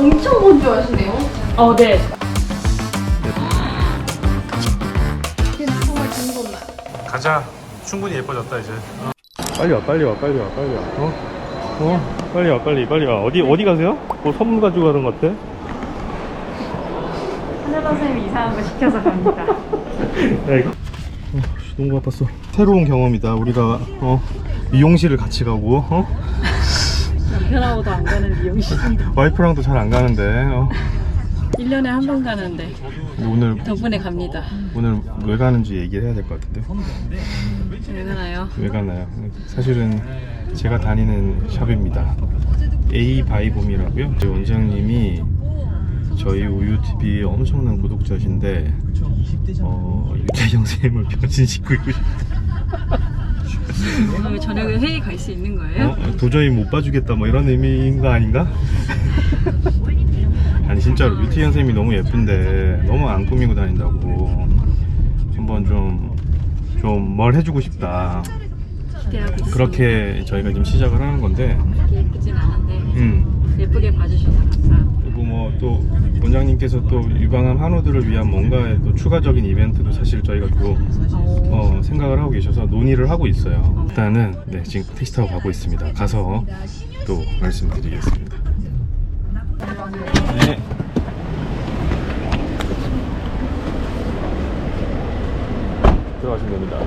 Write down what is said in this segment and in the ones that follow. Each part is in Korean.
엄청 건조하시네요. 어, 네. 정말. 가자. 충분히 예뻐졌다 이제. 빨리 와, 빨리 와, 빨리 와, 빨리 와. 어? 어? 빨리 와, 빨리, 빨리 와. 어디 어디 가세요? 뭐 선물 가지고 가는 것 같아? 하늘 선생님이 이상한 거 시켜서 갑니다. 야 이거. 어, 씨, 너무 바빴어. 새로운 경험이다. 우리가 어 미용실을 같이 가고 어 남편하고도 안 가는 미용실. 와이프랑도 잘 안 가는데 어. 1년에 한 번 가는데 근데 오늘 덕분에 갑니다. 오늘 왜 가는지 얘기를 해야 될 것 같은데 왜 가나요? 왜 가나요? 사실은 제가 다니는 샵입니다. A 바이봄이라고요. 저희 원장님이 저희 우유TV 엄청난 구독자신데 어, 유태경 선생님을 변신시키고 싶다. 오늘 저녁에 회의 갈 수 있는 거예요? 어? 도저히 못 봐주겠다 뭐 이런 의미인가 아닌가? 아니 진짜로 유태경 선생님이 너무 예쁜데 너무 안 꾸미고 다닌다고 한번 좀 좀 뭘 해주고 싶다 기대하고 있습니다. 그렇게 저희가 지금 시작을 하는 건데 그렇게 예쁘진 않은데 음 예쁘게 봐주셔서 감사합니다. 또 원장님께서 또 유방암 한우들을 위한 뭔가의 또 추가적인 이벤트도 사실 저희가 또 어, 생각을 하고 계셔서 논의를 하고 있어요. 일단은 네, 지금 택시 타고 가고 있습니다. 가서 또 말씀드리겠습니다. 네. 들어가시면 됩니다.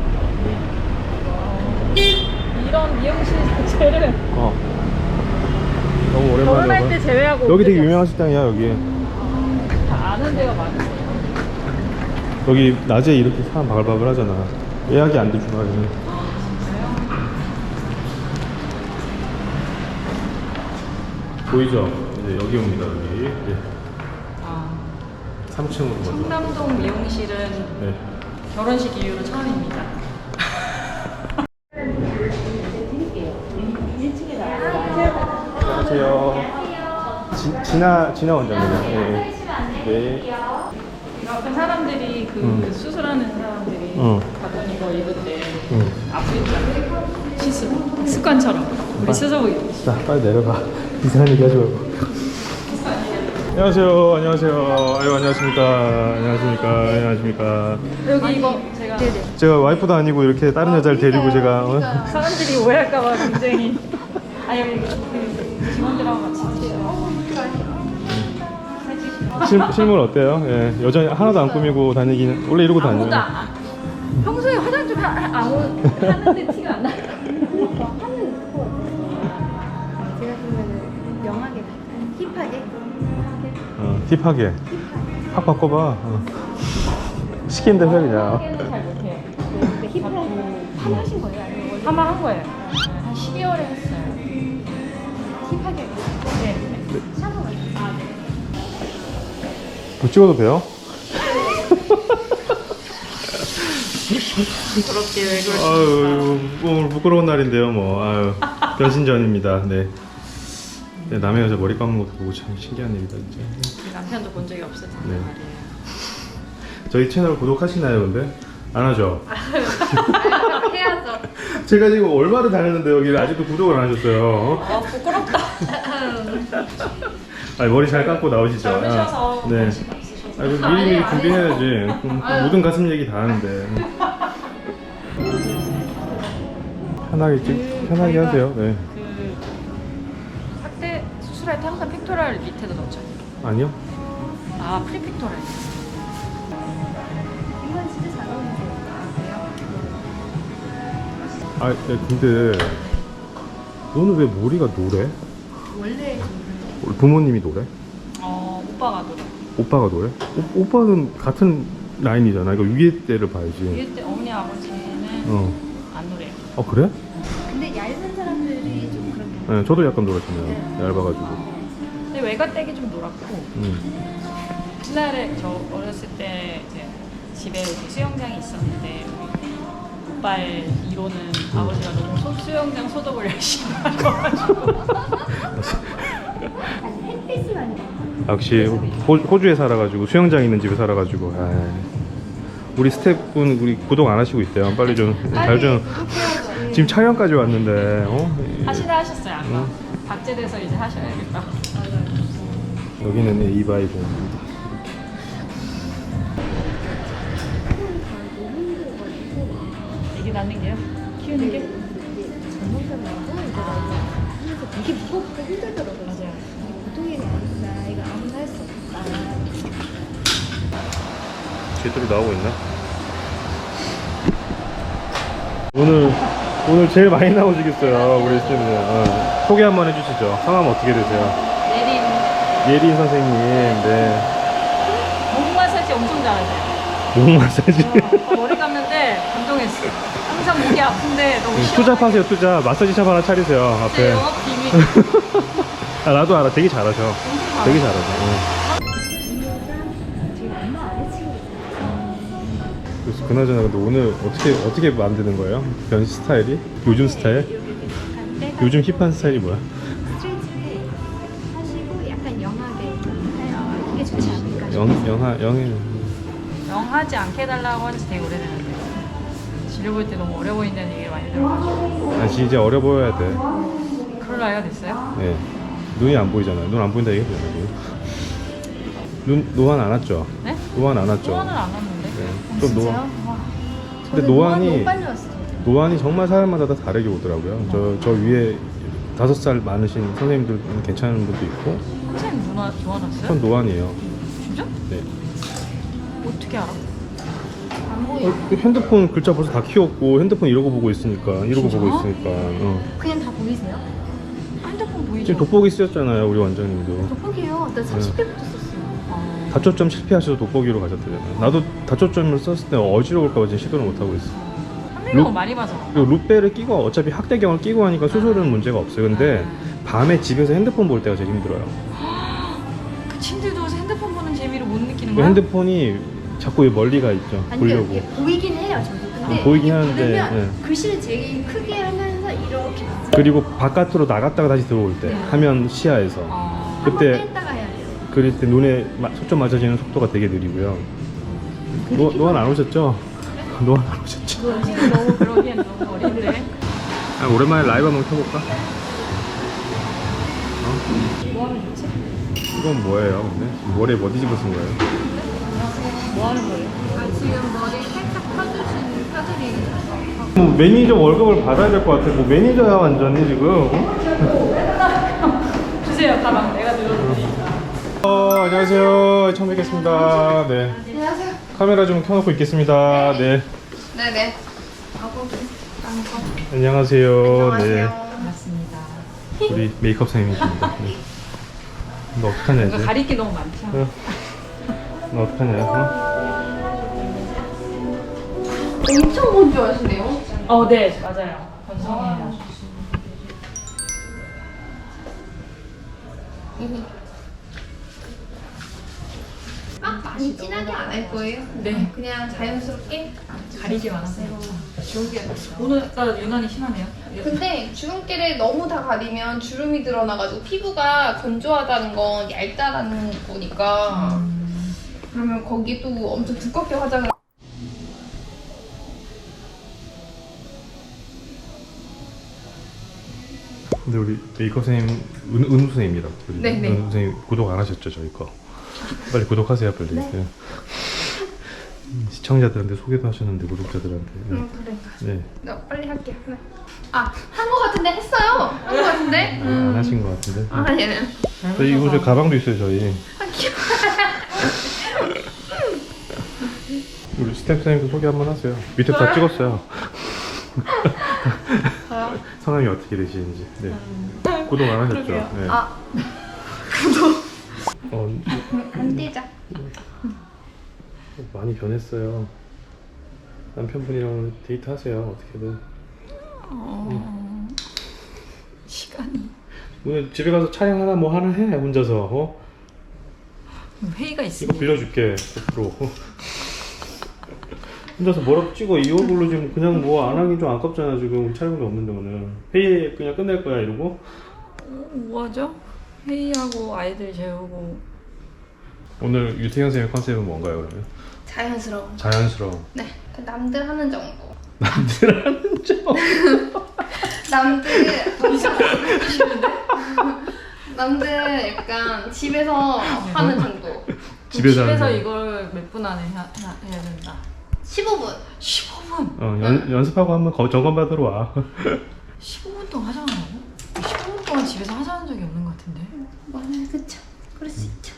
이런 미용실 자체를 어. 너무 오랜만에 결혼할. 때 제외하고 여기 되게 유명한 식당이야 여기. 없- 다 아는 데가 많으세요. 여기 낮에 이렇게 사람 바글바글 하잖아. 예약이 안 돼, 주말에는. 보이죠? 이제 여기 옵니다, 여기. 네. 아, 3층으로 먼저. 청담동 미용실은 네. 결혼식 이후로 처음입니다. 지, 진아, 진아 원장님. 네. 네. 어떤 사람들이 그 음. 수술하는 사람들이 응. 가끔 이거 입을 때 응. 아프니까 시술 습관처럼 우리 스스로 입 자, 빨리 내려가. 이상한 얘기 하지 말고. 안녕하세요. 안녕하세요. 아유, 안녕하십니까. 안녕하십니까. 안녕하십니까. 여기 이거 제가 제가 와이프도 아니고 이렇게 다른 여자를 데리고 제가 어? 사람들이 오해할까봐 굉장히 아 여기 그 직원들하고 같이 실, 실물 어때요? 예, 여전히 하나도 안 꾸미고 다니기는 원래 이러고 다녀요. 아무도 안, 평소에 화장 좀 하, 아무 하는데 티가 안 나. 제가 보면은 영하게 갈까요? 힙하게? 어, 힙하게 확 바꿔봐. 어. 시킨 대로 해 그냥. 깨는 잘 못해요. 근데 힙하게 파마하신 거예요? 아니면 원래 한 거예요. 한 12월에 했어요. 힙하게? 네. 샤워 같아요? 아, 네. 뭐 찍어도 돼요? 그렇게 왜 그러시? 아유, 뭐 오늘 부끄러운 날인데요, 뭐. 아유, 변신 전입니다. 네. 네, 남의 여자 머리 감는 것도 보고 참 신기한 일이다, 진짜. 남편도 본 적이 없었단 네. 말이에요. 저희 채널 구독하시나요, 근데? 안 하죠? 해야죠. 제가 지금 얼마를 다녔는데 여기를 아직도 구독을 안 하셨어요. 아 부끄럽다. 아니, 머리 잘 감고 나오시죠? 젊으셔서 아, 네. 관심 없으셔서. 아이고 미리 미리 준비해야지. 음, 모든 가슴 얘기 다 하는데. 편하게 찍, 편하게 하세요. 네. 그 확대 수술할 때 항상 팩토랄 밑에다 넣죠. 아니요? 아 프리팩토랄. 이건 진짜 잘 어울리세요. 아, 야, 근데 너는 왜 머리가 노래? 원래 좀 부모님이 노래? 어 오빠가 노래. 오빠가 노래? 오, 오빠는 같은 라인이잖아. 이거 위에 때를 봐야지. 위에 때 어머니 아버지는 어. 안 노래요. 어 그래? 근데 얇은 사람들이 좀 그런 게 네, 저도 약간 노랗잖아요. 얇아가지고. 근데 외가댁이 좀 노랗고 음. 옛날에 저 어렸을 때 이제 집에 이렇게 수영장이 있었는데 오빠의 이론은 아버지가 너무 소, 수영장 소독을 열심히 하셔가지고 역시 호, 호주에 살아가지고 수영장 있는 집에 살아가지고. 아이. 우리 스태프분 우리 구독 안 하시고 있대요. 빨리 좀 잘 좀. 지금 촬영까지 왔는데. 어? 하시다 하셨어요 아까 박제돼서 이제 하셔야겠다 여기는 공원입니다. 이게 낳는 게요? 키우는 게? 되게 무겁고 힘들더라고요. 맞아요. 이게 보통의 일이 아니구나. 이거 아무나 할 수 없다. 쥐들이 나오고 있나? 오늘 오늘 제일 많이 나오시겠어요 우리 스태프들 어. 소개 한번 해주시죠 성함 어떻게 되세요? 내린 예린 선생님 네 목 마사지 엄청 잘하세요. 목 마사지 어, 머리 감는데 감동했어. 항상 목이 아픈데 너무 시원하게. 투잡하세요 투잡 마사지샵 하나 차리세요 제 앞에 영업 비밀. 아 나도 알아 되게 잘하셔 되게. 잘하셔 어. 아래친구 그래서 그나저나 근데 오늘 어떻게 어떻게 만드는 거예요? 변 스타일이? 요즘 스타일? 요즘 힙한 스타일이 뭐야? 스트레이트 하시고 약간 영하게 하면 그게 좋지 않을까 싶어요. 영, 영하, 영해 영하지 않게 해달라고 한지 되게 오래됐는데 진료 볼때 너무 어려 보인다는 얘기를 많이 들어가지고 다시 이제 어려 보여야 돼 나이가 됐어요? 네. 눈이 안 보이잖아요. 눈 안 보인다 얘기하잖아요. 눈 노안 안 왔죠? 네? 노안 안 왔죠? 소원을 안 왔는데 네. 좀 노안. 와. 근데 노안이- 너무 빨리 왔어요. 노안이 정말 사람마다 다 다르게 오더라고요. 저, 저 위에 다섯 살 많으신 선생님들은 괜찮은 분도 있고, 선생님 누나 좋아졌어요? 전 노안이에요. 진짜? 네. 어떻게 알아? 안 보여. 어, 그 핸드폰 글자 벌써 다 키웠고, 핸드폰 이러고 보고 있으니까, 이러고 진짜? 보고 있으니까. 어. 그냥 다 보이세요? 핸드폰 보이죠? 지금 돋보기 쓰였잖아요, 우리 원장님도. 돋보기요. 나 30대부터 썼어요. 어, 다초점 실패하셔서 돋보기로 가셨대잖아요. 나도 다초점을 썼을 때 어지러울까봐 지금 시도를 못하고 있어. 한민호 루- 많이 봐서 그리고 루페를 끼고 어차피 학대경을 끼고 하니까 수술은 문제가 없어요. 근데 밤에 집에서 핸드폰 볼 때가 제일 힘들어요. 그 침대도 핸드폰 보는 재미를 못 느끼는 그 거야? 핸드폰이 자꾸 멀리 가 있죠. 아니 보려고. 이게 보이긴 해요, 저도. 근데 어, 보이긴 이게 하는데, 예. 글씨를 되게 크게 하면서 이렇게 그리고 바깥으로 나갔다가 다시 들어올 때 네. 화면 시야에서 어, 그때- 한번 뺐다가 해야 돼요. 그럴 때 눈에 마- 초점 맞춰지는 속도가 되게 느리고요. 노, 노안 안 오셨죠? 노안 안 오셨죠? 지금 너무 그러기엔 너무 어린데 아, 오랜만에 라이브 한번 켜볼까? 뭐 하는 거지? 이건 뭐예요? 근데 머리에 뭐 뒤집어 쓴 거예요? 뭐 하는 거예요? 아, 지금 머리 살짝 펴주신 펴드리는 뭐 매니저 월급을 받아야 될 것 같아. 뭐 매니저야 완전히 지금. 주세요 가방 내가 들어줄 테니까 어, 안녕하세요. 처음 뵙겠습니다. 네. 안녕하세요. 카메라 좀 켜놓고 있겠습니다. 네. 네네. 안녕하세요. 네. 반갑습니다 우리 메이크업 선생님이십니다. 네. 너 어떡하냐, 이제? 게 너무 많죠? 어? 너 어떡하냐, 어? 엄청 건조하시네요. 어, 네 맞아요. 건성이에요. 아, 많이 진하게 안 할 거예요? 네. 그냥 자연스럽게? 가리지 않았어요. 오늘따라 유난히 심하네요. 근데 주름기를 너무 다 가리면 주름이 드러나가지고 피부가 건조하다는 건 얇다라는 거니까 그러면 거기 또 엄청 두껍게 화장을 근데 우리 메이크업 선생님, 은, 은우 선생님이라. 우리 네, 네. 은우 선생님 구독 안 하셨죠, 저희 거? 빨리 구독하세요, 빨리. 네. 음, 시청자들한테 소개도 하셨는데, 구독자들한테. 네. 음, 그래 네. 나 빨리 할게 아한 거 같은데 했어요 한 거 같은데 아, 안 하신 것 같은데. 아 얘는 저희 이곳에 가방도 있어요, 저희. 아귀여워 우리 스태프 선생님도 소개 한번 하세요. 밑에 다 찍었어요. 저요? 성함이 어떻게 되시는지. 네. 구독 안 하셨죠? 그러게요. 네. 아 어, 안 떼자 많이 변했어요. 남편분이랑 데이트 하세요, 어떻게든. 어... 시간이 오늘 집에 가서 촬영 하나 뭐 하나 해, 혼자서. 어? 회의가 이거 빌려줄게, 100%. 혼자서 뭐라도 찍어. 이 얼굴로 지금 그냥 뭐 안 하긴 좀 아깝잖아, 지금. 촬영도 없는데 오늘. 회의 그냥 끝낼 거야, 이러고. 뭐 하죠? 회의하고 아이들 재우고 오늘 유태현 선생님 컨셉은 뭔가요, 그러면? 자연스러운 자연스러움. 네 남들 하는 정도 남들 하는 점. 남들 남들 약간 집에서 하는 정도. 집에서 집에서 하는 이걸 몇 분 안에 하, 하- 해야 된다. 15분. 15분. 어, 연, 연습하고 한번 거- 점검 받으러 와 15분 동안 하자는 거고? 15분 동안 집에서 하자는 적이 없는 것 같은데. 맞아요, 그쵸. 그럴 수 있죠.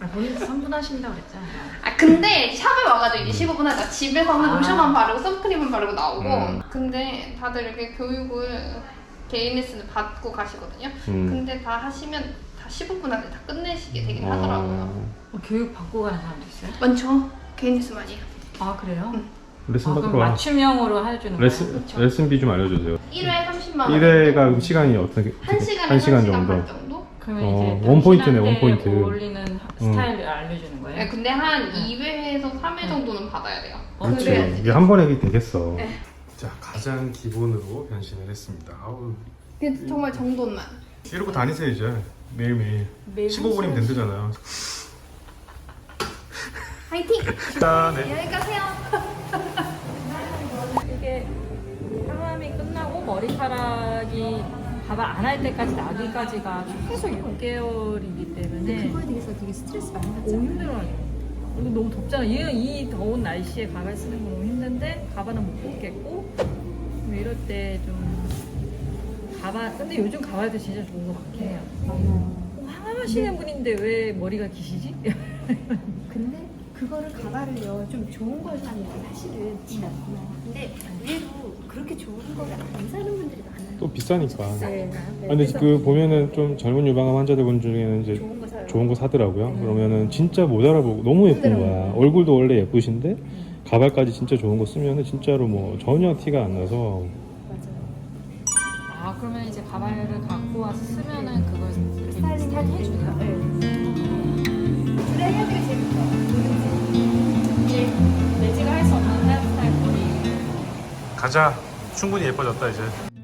아, 본인도 3분 하신다고 그랬잖아요. 아 근데 샵에 와가지고 이제 15분 하다 집에서 는 아. 로션만 바르고 선크림만 바르고 나오고 음. 근데 다들 이렇게 교육을 개인 레슨을 받고 가시거든요. 음. 근데 다 하시면 다 15분 안에 다 끝내시게 되긴 어, 하더라고요. 어, 교육 받고 가는 사람도 있어요? 많죠. 개인 레슨 많이 해요. 아 그래요? 레슨 아, 받으러 그럼 와 맞춤형으로 해주는 레슨, 그쵸. 레슨비 좀 알려주세요 1회 30만 원. 1회가 시간이 어떻게 1시간에 한 시간 1시간 정도 반 정도? 그러면 어, 이제 원 포인트네, 원 당신한테 포인트. 어울리는 스타일을 알려주는 거예요? 네, 근데 한 2회에서 3회 정도는 받아야 돼요. 그렇지 그래야지. 이게 한 번에 이게 되겠어 네. 자 가장 기본으로 변신을 했습니다 아우 근데 정말 정돈만. 이러고 다니세요 이제 매일매일 매일 15분이면 된다잖아요 화이팅! 자, 네. 여기 가세요. 이게 항암이 끝나고 머리카락이 가발 안 할 때까지 나기까지가 최소 6개월이기 때문에 그거에 대해서 되게 스트레스 많이 오 받잖아요. 힘들어요. 이거 너무 덥잖아. 이, 이 더운 날씨에 가발 쓰는 거 너무 힘든데 가발은 못 벗겠고 뭐 이럴 때 좀 가발 근데 요즘 가발도 진짜 좋은 것 같긴 해요. 어, 항암하시는 분인데 왜 머리가 기시지? 근데 그거를 가발을요 좀 좋은 걸 사는 게 사실은 근데 의외로 그렇게 좋은 거를 안 사는 분들이 많아요. 또 비싸니까 네. 아, 근데 그 보면은 좀 젊은 유방암 환자들 중에는 이제 좋은 거 사요. 좋은 거 사더라고요. 그러면은 진짜 못 알아보고 너무 예쁜 거야. 얼굴도 원래 예쁘신데 가발까지 진짜 좋은 거 쓰면은 진짜로 뭐 전혀 티가 안 나서 맞아요. 아 그러면 이제 가발을 갖고 와서 쓰면은 그걸 이렇게 스타일링 해주나요? 네. 이 가자. 충분히 예뻐졌다 이제.